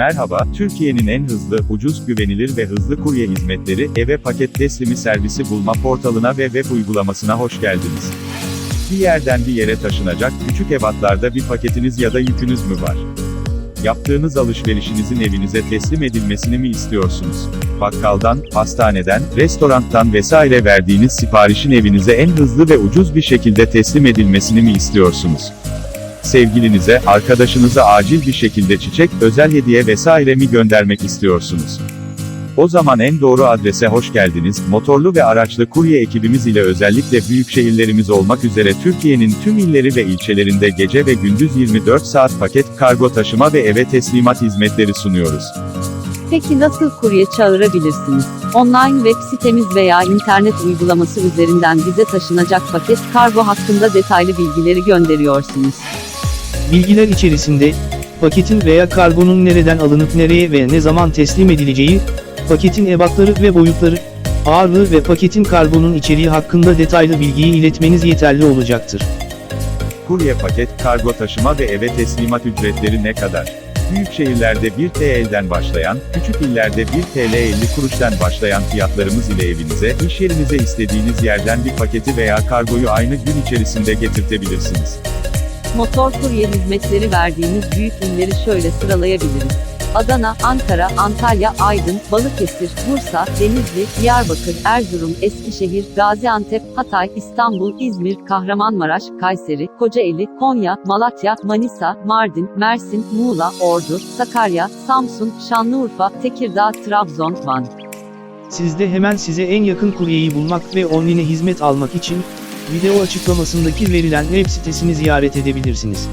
Merhaba, Türkiye'nin en hızlı, ucuz, güvenilir ve hızlı kurye hizmetleri, eve paket teslimi servisi bulma portalına ve web uygulamasına hoş geldiniz. Bir yerden bir yere taşınacak, küçük ebatlarda bir paketiniz ya da yükünüz mü var? Yaptığınız alışverişinizin evinize teslim edilmesini mi istiyorsunuz? Bakkaldan, hastaneden, restorandan vesaire verdiğiniz siparişin evinize en hızlı ve ucuz bir şekilde teslim edilmesini mi istiyorsunuz? Sevgilinize, arkadaşınıza acil bir şekilde çiçek, özel hediye vesaire mi göndermek istiyorsunuz? O zaman en doğru adrese hoş geldiniz. Motorlu ve araçlı kurye ekibimiz ile özellikle büyük şehirlerimiz olmak üzere Türkiye'nin tüm illeri ve ilçelerinde gece ve gündüz 24 saat paket, kargo taşıma ve eve teslimat hizmetleri sunuyoruz. Peki nasıl kurye çağırabilirsiniz? Online web sitemiz veya internet uygulaması üzerinden bize taşınacak paket kargo hakkında detaylı bilgileri gönderiyorsunuz. Bilgiler içerisinde, paketin veya kargonun nereden alınıp nereye ve ne zaman teslim edileceği, paketin ebatları ve boyutları, ağırlığı ve paketin kargonun içeriği hakkında detaylı bilgiyi iletmeniz yeterli olacaktır. Kurye paket, kargo taşıma ve eve teslimat ücretleri ne kadar? Büyük şehirlerde 1 TL'den başlayan, küçük illerde 1 TL 50 kuruştan başlayan fiyatlarımız ile evinize, iş yerinize istediğiniz yerden bir paketi veya kargoyu aynı gün içerisinde getirtebilirsiniz. Motor kurye hizmetleri verdiğimiz büyük illeri şöyle sıralayabiliriz. Adana, Ankara, Antalya, Aydın, Balıkesir, Bursa, Denizli, Diyarbakır, Erzurum, Eskişehir, Gaziantep, Hatay, İstanbul, İzmir, Kahramanmaraş, Kayseri, Kocaeli, Konya, Malatya, Manisa, Mardin, Mersin, Muğla, Ordu, Sakarya, Samsun, Şanlıurfa, Tekirdağ, Trabzon, Van. Siz de hemen size en yakın kuryeyi bulmak ve online hizmet almak için, video açıklamasındaki verilen web sitesini ziyaret edebilirsiniz.